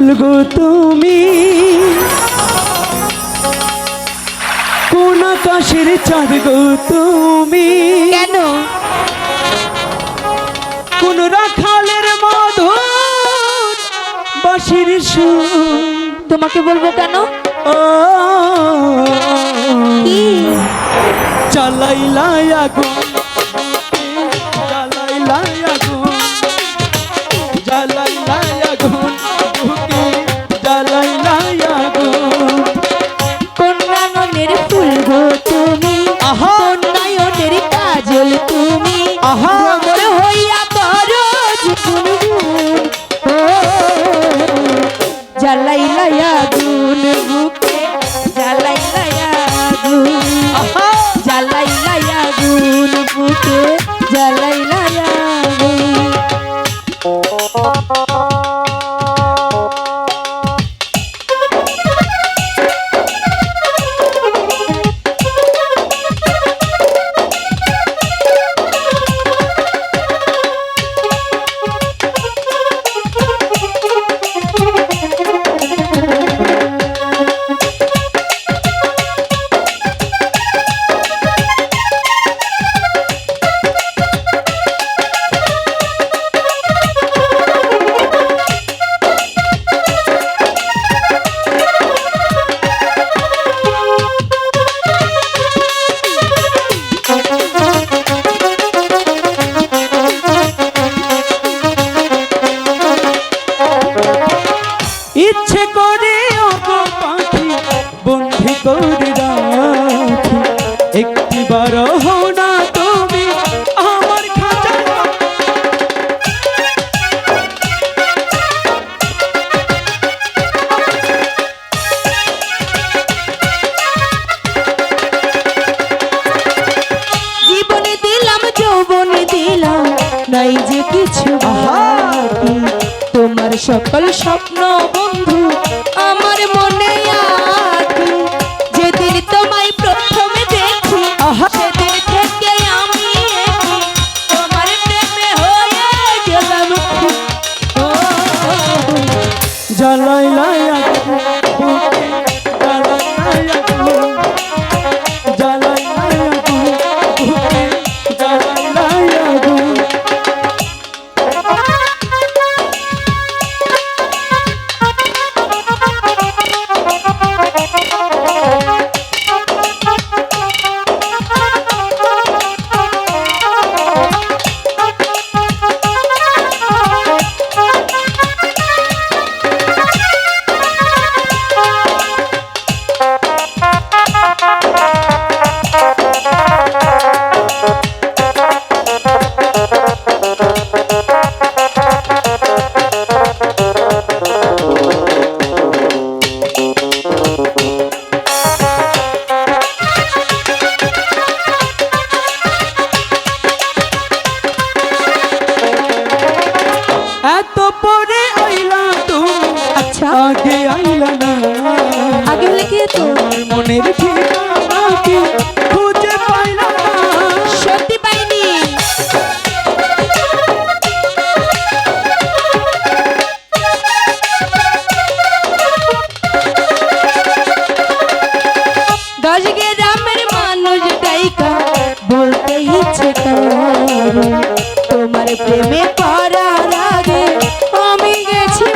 গো তুমি। কোন আকাশের চাঁদ তুমি। কেন? কোন রাখালের মধুর বাঁশির সুর। তোমাকে বলব কেন? চালাইলা আগুন। বুকে জ্বালাই করে রাখি একটি বার হও না তুমি আমার খাঁচা জীবনে দিলাম যৌবনে দিলাম নাই যে কিছু বাকি। তোমার সকল স্বপ্ন আছে তোমার। প্রেমে পড়ার আগে আমি গেছি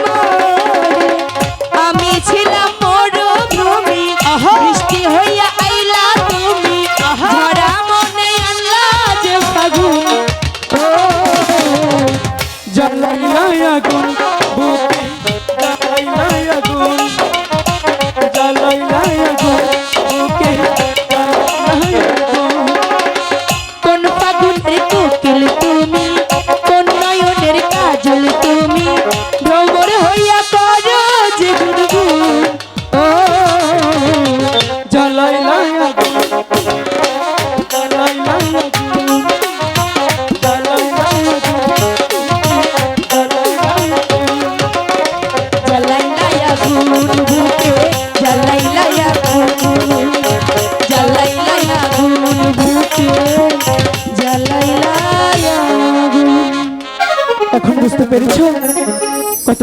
আমি ছিলাম মরুভূমি বৃষ্টি হইয়া আইলা তুমি। ঝরা মনে আল্লাহ যে ফাগুন। জ্বালাইয়া আগুন।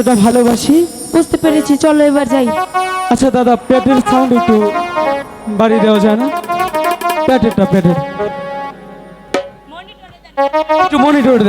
দাদা ভালোবাসি? বুঝতে পেরেছি চলো এবার যাই। আচ্ছা দাদা পেটের সাউন্ড একটু বাড়ি দেওয়া যায় না? প্যাটেরটা প্যাটের একটু মনিটর